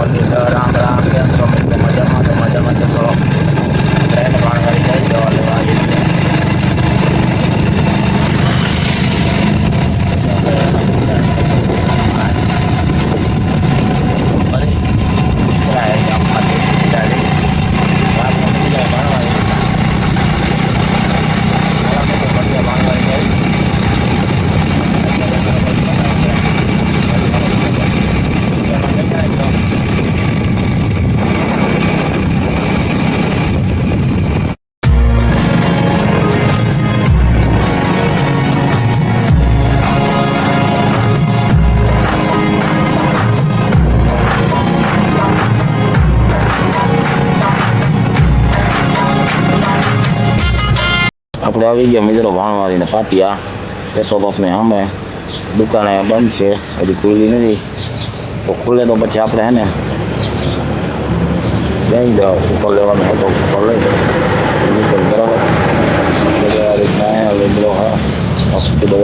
પંડિત આવી ગયા મિત્રો ભાણવારીને પાટિયા પેટ્રોલ પંપની સામે દુકાને બંધ છે હજી ખુલ્લી નથી તો ખુલે તો પછી આપણે હે ને જઈ જાઓ ઉપર લેવાનું હોય તો ઉપર લઈ જાઓ નીકળ બરાબર એટલે આ રીતના અહીંયા લીમડો હા હોસ્પિટલ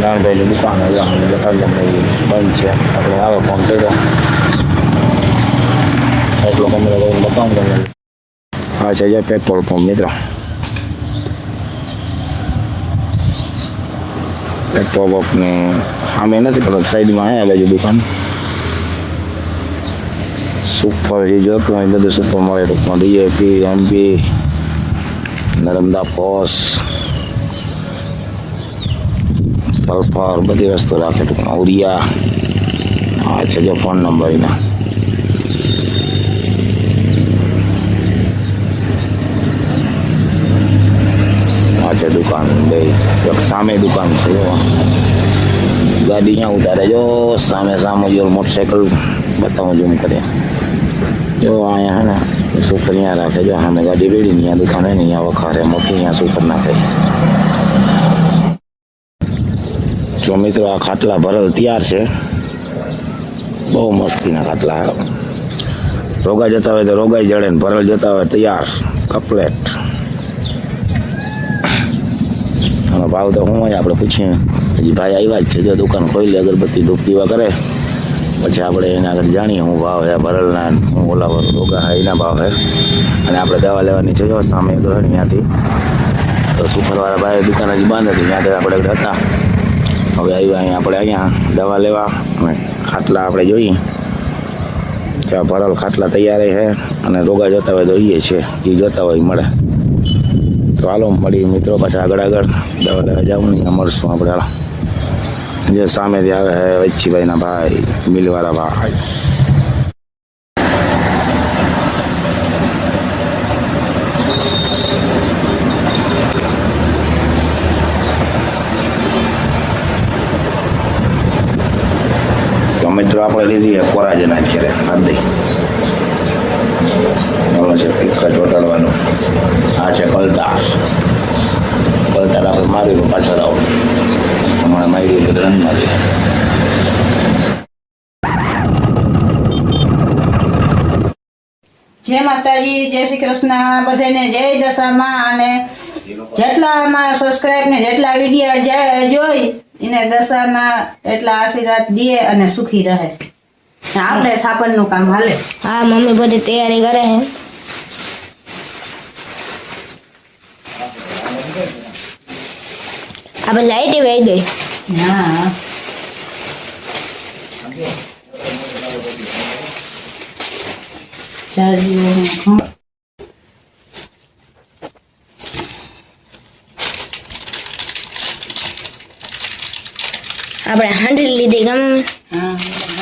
નાનભાઈની દુકાન એટલે અમને દેખાડી તમને બંધ છે આપણે આવે ફોન કર્યો એટલો કમરો કરીને બતાવું તમને હા છે જે પેટ્રોલ પંપ મિત્રો પેટ્રોલ પંપની સામે નથી પણ સાઈડમાં હે આ બાજુ દુકાન સુપર જે જોતું હોય એ બધું સુપર મળે ટૂંકમાં DAP MP Narmada phos sulphur બધી વસ્તુ રાખે ટૂંકમાં ઉરિયા આ છે જો ફોન નંબર એના આ છે દુકાન, બે સામે દુકાન છે ગાડી અહીંયા ઉતારે, જો, સામે સામે જો મોટરસાયકલ બતાવું ઝૂમ કર્યા જો, અહીંયા હે ને સુપર અહીંયા રાખે, જો સામે ગાડી રેડી, અહીંયા દુકાન ને, અહીંયા વખારે મોટી અહીંયા સુપર નાખે. જો મિત્રો, આ ખાટલા ભરલ તૈયાર છે. બહુ મસ્તીના ખાટલા. રોગા જતા હોય તો રોગાઈ જડે ને ભરલ જતા હોય તૈયાર. કપલેટ આનો ભાવ તો શું હોય આપણે પૂછીએ. હજી ભાઈ આવ્યા જ છે, જો દુકાન ખોલી અગરબત્તી ધૂપ દીવા કરે. પછી આપણે એના આગળ જાણીએ શું ભાવ હે, ભરેલના, હું ઓલા રોગા હા, એના ભાવ છે અને આપણે દવા લેવાની છે, જો, સામે તો ત્યાંથી. તો સુખરવાળા ભાઈ દુકાન હજી બંધ હતી, ત્યાંથી આપણે હતા. હવે આવ્યા અહીંયા, આપણે અહીંયા, દવા લેવા. અને ખાટલા આપણે જોઈએ. ત્યાં ભરેલ ખાટલા તૈયાર છે અને રોગા જોતા હોય તો એ છે એ જોતા હોય મળે. તો હાલો મળી મિત્રો પાછા આગળ આગળ. દવા લેવા જાઉં નહીં, મળશું આપણે હાલો. જે સામેથી આવે હે વચ્ચીભાઈના ભાઈ, મિલવાળા ભાઈ. મિત્રો, આપણે લીધી કોરાજના ઘેરે ખાધી. ઓલો છે પિક્કા ચોટાડવાનું. આ છે કલટાર કલટાર આપણે માર્યું પાછળ આવો. હમણાં મારી રનમાં છે. જય માતાજી જય શ્રી કૃષ્ણ. બધાને જય દશામાં અને જેટલા અમારા સબસ્ક્રાઇબ ને જેટલા વીડિયો જોઈ એને દશામાં એટલા આશીર્વાદ દે અને સુખી રહે. આપણે થાપણનું કામ હાલે. હા મમ્મી બધી તૈયારી કરે છે આપણે લાઈટ વહી ગઈ હા ચાલ્યું આપણે હાંડી લીધી ગમે. હા.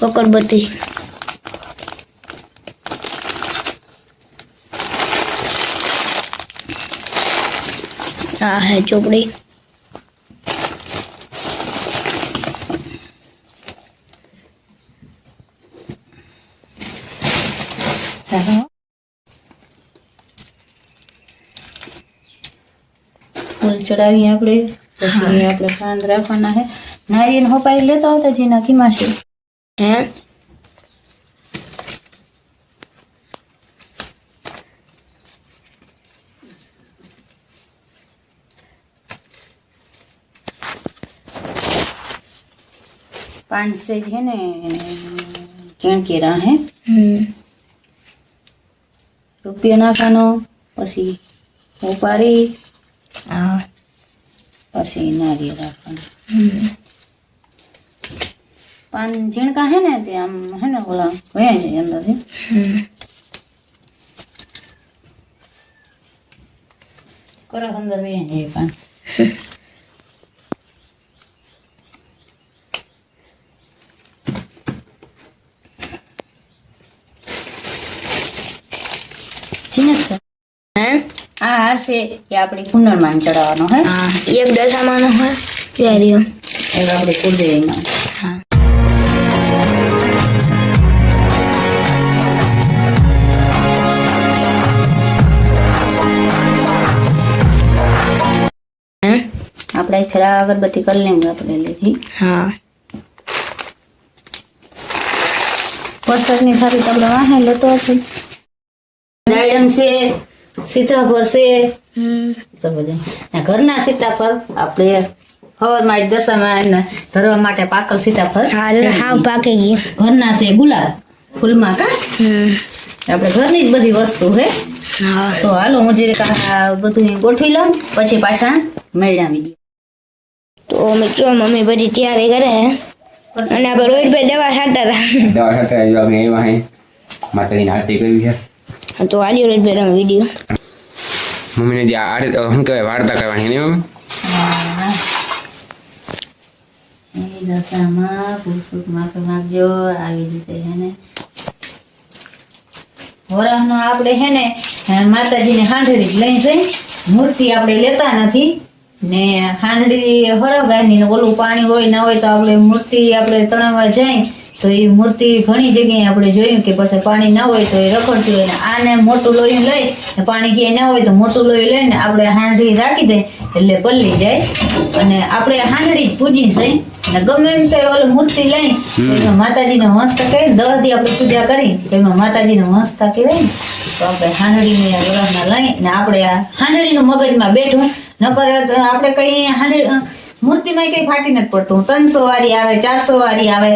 અગરબત્તી આ હે ચોપડી હા ફૂલ ચડાવીએ આપણે પછી આપણે કાંદ રાખવાના છે નારિયેળ હોપારી લેતા આવતા જેના કીમાં હે પાંચ સે છે ને ચણકેરા હે હમ રૂપિયો નાખવાનો પછી ઉપારી હા પછી નારિયેળ રાખવાનું હમ પાન ઝીણકા હે ને તે આમ હે ને ઓલા વયા જાય અંદરથી. અંદર વયા જાય પાન. આ હાર છે એ આપણે કુંડળમાં ચડાવવાનો હે. એક દશામાં હોય ત્યારે રહ્યો એ આપણે કુલદેવીમાં આપણે ખરા અગરબત્તી કરી લેંगे આપણે લીધી હા. વરસાદની થાળી તો આપણે વાહે લેતો હશે. દાડમ છે સીતાફળ છે. ને ઘરના સીતાફળ આપણે દશામાં ધરવા માટે પાકલ સીતાફળ હાવ પાકી ગયું. ઘરના છે ગુલાબ ફૂલમાં કા? આપણે ઘરની જ બધી વસ્તુ હે. હા. તો હાલો હું જે બધું ગોઠવી લઉં પછી પાછા મેળાવી દઈએ તો મિત્રો મમ્મી બધી તૈયારી કરે છે અને આપણે રોહિતભાઈ દવા ખાતા હતા. દવા સાથે જો આપણે એમાં અહીં માતાજીની આરતી કરવી છે તો આજે રોહિતભાઈ રમે વીડિયો. મમ્મીને જે આરતી શું કહેવાય વાર્તા કરવાની ને મમ્મી દશામાં માંગજો આવી રીતે છે ને. વરાહનો આપણે છે ને માતાજીને હાંડળી લઈ જઈ. મૂર્તિ આપણે લેતા નથી. ને હાંડળી હરગાની ઓલું પાણી હોય ના હોય તો આપણે મૂર્તિ આપણે તણાવવા જાય તો એ મૂર્તિ ઘણી જગ્યાએ આપણે જોયું કે પછી પાણી ના હોય તો એ રખડતી હોય ને આને મોટું લોહી લઈ ને પાણી ક્યાંય ના હોય તો મોટું લોહી લઈને આપણે હાંડળી રાખી દે એટલે પલ્લી જાય. અને આપણે હાંડડી પૂજી જઈ ને ગમે એમ તો ઓલું મૂર્તિ લઈ એમાં માતાજીનો હંસતા કહેવાય દસ દી આપણે પૂજા કરી તો એમાં માતાજીનો હંસતા કહેવાય ને. તો આપણે હાંડળીને વરસમાં લઈ ને આપણે આ હાંડળીનું મગજમાં બેઠું નકર આપણે કઈ હાંડી મૂર્તિમાં કઈ ફાટી નથી પડતું. ત્રણસો વાળી આવે, ચારસો વાળી આવે.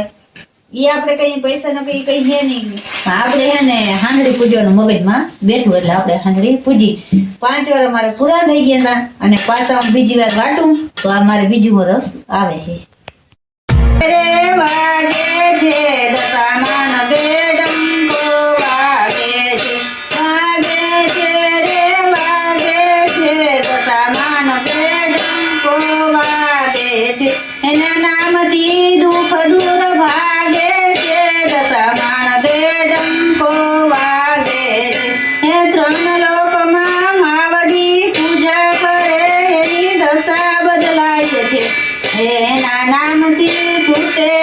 ઈ આપણે કઈ પૈસા નો કઈ કઈ હે નહીં. આપણે હે ને હાંડળી પૂજવાનું મગજમાં બેઠું એટલે આપણે હાંડળી પૂજી. પાંચ વાર અમારે પૂરા થઈ ગયા હતા અને પાછા બીજી વાર વાટું તો આ મારે બીજું વરસ આવે છે. ಬಿಡುತ್ತೆ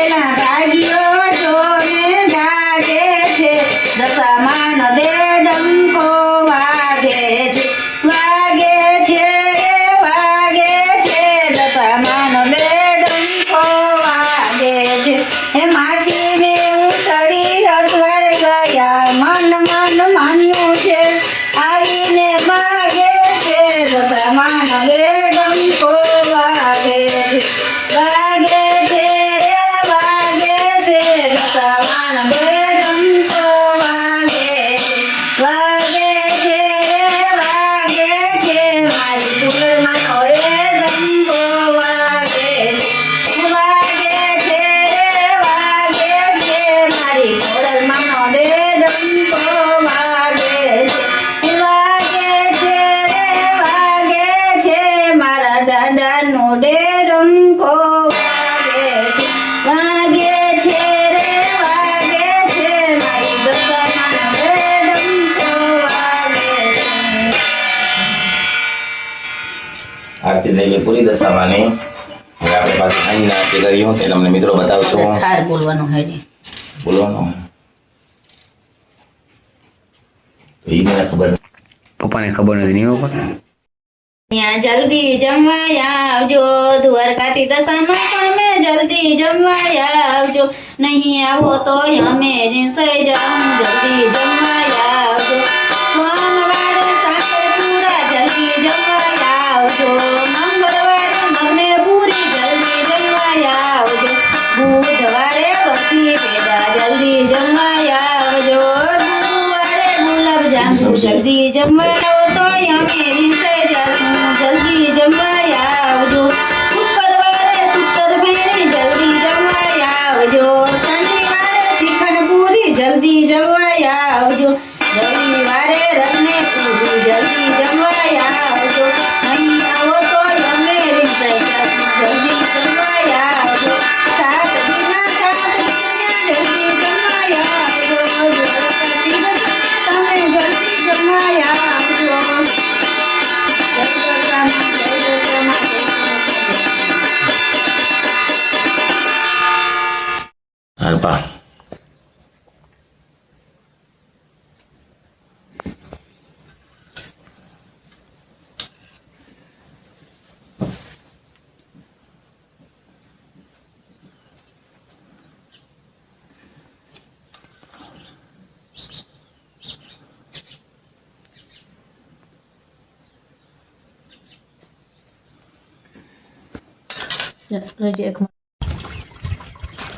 la ગઈ પૂરી દશામાંની. હવે આપણે પાછી સાંજના આરતી કર્યું તે તમને મિત્રો બતાવશું. ઠાર બોલવાનું હોય છે. બોલવાનું. તો એ મને ખબર પપ્પાને ખબર નથી નહીં પપ્પા? ત્યાં જલ્દી જમવા આવજો દ્વારકાથી દશામાં તમે જલ્દી જમવા આવજો. નહીં આવો તો અમે જલ્દી જમવા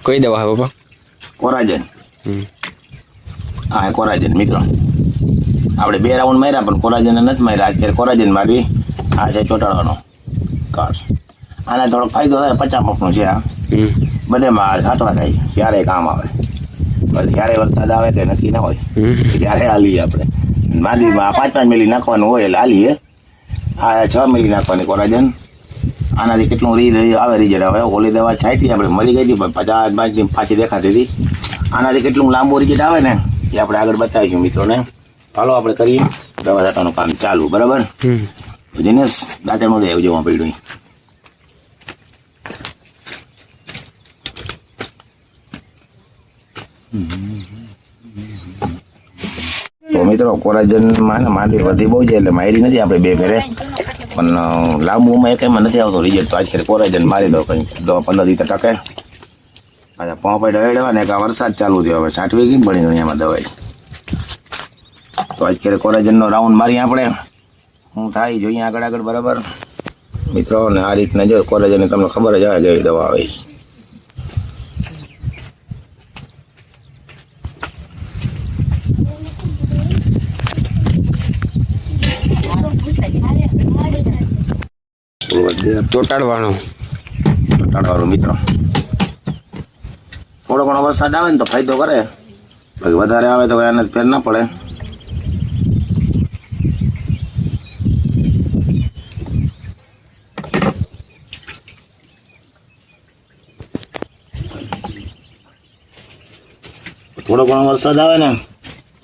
કઈ દવા હે પપ્પા કોરાજન. હા કોરાજન મિત્રો આપણે બે રાઉન્ડ માર્યા પણ કોરાજન નથી માર્યા અત્યારે કોરાજન મારવી આ છે ચોટાડવાનો કાર આને થોડોક ફાયદો થાય પચાસ પંપનો છે આ બધે બધેમાં છાંટવા થાય ક્યારે કામ આવે બસ ક્યારે વરસાદ આવે કે નક્કી ના હોય. ત્યારે હાલીએ આપણે માંડવીમાં પાંચ પાંચ મિલી નાખવાનું હોય એટલે હાલીએ આ છ મિલી નાખવાની કોરાજન આનાથી કેટલું રી આવે રિઝલ્ટ હવે હોલી દવા છાંટી આપણે મળી ગઈ હતી પણ પચાસ પાંચ દિન પાછી દેખાતી હતી. આનાથી કેટલું લાંબુ રિઝલ્ટ આવે ને એ આપણે આગળ બતાવીશું મિત્રોને. ચાલો આપણે કરીએ. દવા છાંટવાનું કામ ચાલુ બરાબર. દિનેશ દાંતણમાં દે જોવા પડ્યું તો મિત્રો કોરાજનમાં ને માંડવી વધી બહુ છે એટલે માયરી નથી આપણે બે ફેરે પણ લાંબુમાં એક એમાં નથી આવતો રિઝલ્ટ તો આજ ખેર જઈને મારી દો કંઈ દવા પંદર દિવસ ટકે. પાછા પોંપ ડળેડવા ને આ વરસાદ ચાલુ થયો. હવે છાંટવી ગઈ પડી એમાં દવાઈ? તો આજ ખેર કોરાજનનો રાઉન્ડ મારી આપણે. હું થાય, જોઈએ આગળ આગળ, બરાબર? મિત્રો ને આ રીતના જો કોરેજન તમને ખબર જ આવે કેવી દવા આવે. ચોટાડવાનું. ચોટાડવાનો મિત્રો. થોડો ઘણો વરસાદ આવે ને તો ફાયદો કરે. બાકી વધારે આવે તો એને ફેર ના પડે. થોડો ઘણો વરસાદ આવે ને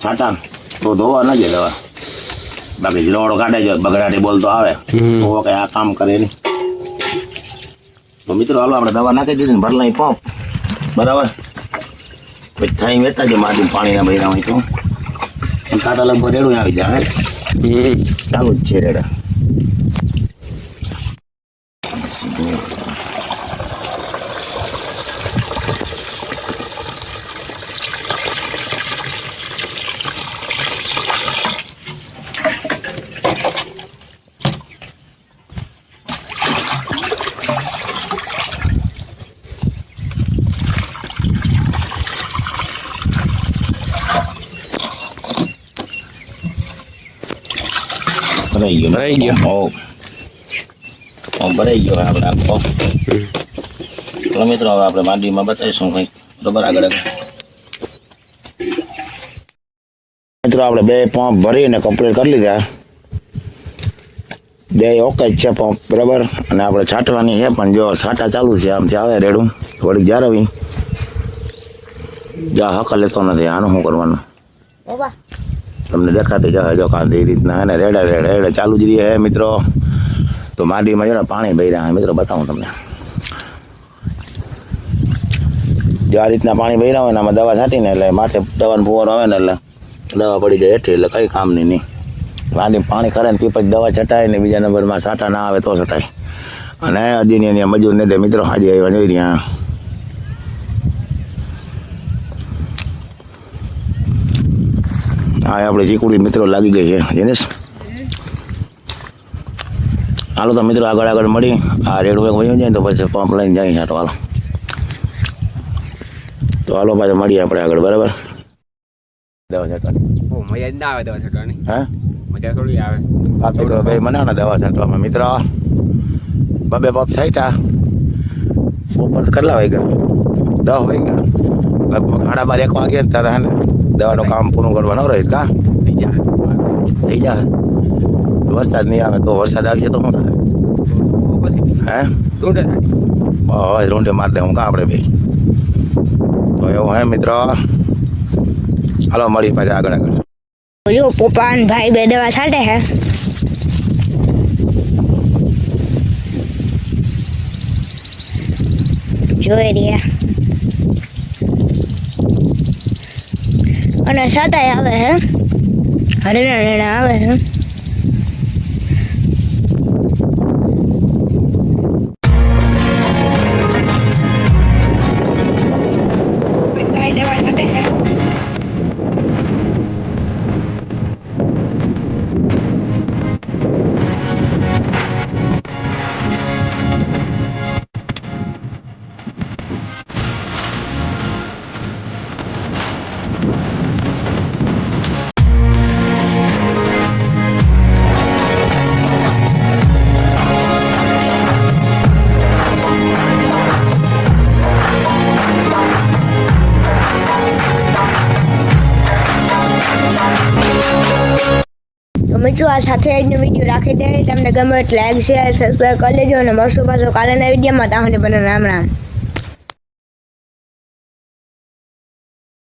છાંટા તો ધોવા ના જાય દવા. બાકી જીરોડો કાઢે છે બગડાટી બોલતો આવે. તો કઈ આ કામ કરે નહીં. મિત્રો હાલો આપણે દવા નાખી દીધી ને ભરલાઈ પંપ બરાબર પછી થઈ વેતા જ માધું પાણીના બૈરા હોય તો કાંટા લગભગ રેડું આવી જાય હે. હમ. ચાલુ જ છે રેડા ભરાઈ ગયો ભરાઈ ગયો. હોવ. હોવ, ભરાઈ ગયો આપણે આખો તો મિત્રો હવે આપણે માંડવીમાં બતાવીશું કંઈક બરાબર આગળ આગળ મિત્રો આપણે બે પંપ ભરીને કમ્પ્લીટ કરી લીધા બે ઓકે જ છે પંપ બરાબર અને આપણે છાંટવાની છે પણ જો છાંટા ચાલુ છે આમથી આવે રેડું થોડીક જાળવી જા હકલ લેતો નથી આનું શું કરવાનું તમને દેખાતી જશે જો એ રીતના અને રેડે રેડે રેડે ચાલુ જ રહી હે મિત્રો. તો માંડીમાં જોડે પાણી ભરી રહ્યા મિત્રો બતાવું તમને. જો આ રીતના પાણી ભર્યા હોય ને આમાં દવા છાંટીને એટલે માથે દવાનો ફુવારો આવે ને એટલે દવા પડી જાય હેઠી એટલે કંઈ કામની નહીં. માંડી પાણી કરે ને તે પછી દવા છટાય ને બીજા નંબરમાં છાંટા ના આવે તો છટાય. અને હજી એની મજૂર ને તે મિત્રો હાજી આવ્યા જોઈ રહ્યા. હા આપણે ચીકુડી મિત્રો લાગી ગઈ છે. જેનેશ? હાલો તો મિત્રો આગળ આગળ મળી. આ રેડ વેગ વહી જાય તો પછી પંપ લઈને જાય છાંટો હાલો. તો હાલો પાછા મળીએ આપણે આગળ બરાબર? દવા છાંટવાની. મજા ના આવે દવા છાંટવાની. હા? મજા થોડી આવે. બાપે કરો ભાઈ મને દવા છાંટવામાં. મિત્ર બબે બાપ છાંટા બપોર કેટલા વાગ્યા? દસ વાગ્યા. લગભગ સાડા બાર એક વાગે તારા હે દવાનું કામ પૂરું કરવાનું રહે કા થઈ જાય થઈ જાય વરસાદ નહીં આવે તો વરસાદ આવી જાય તો શું થાય પછી હે દોઢ થાય બસ રૂંઢે મારી દે હું કાં આપણે ભાઈ તો એવું હે મિત્ર હાલો મળી પાછા આગળ આગળ જો પપ્પા અને ભાઈ બે દવા છાંટે હે જોઈ રહ્યા અને છાંટાય આવે હે. હરેણા રેણા આવે હે. મિત્રો, આ સાથે આજનો વીડિયો રાખી દે તમને ગમે લાઈક શેર સબસ્ક્રાઈબ કરી લેજો અને મળશું પાછો કાલના વિડીયોમાં ત્યાં પણ રામ રામ.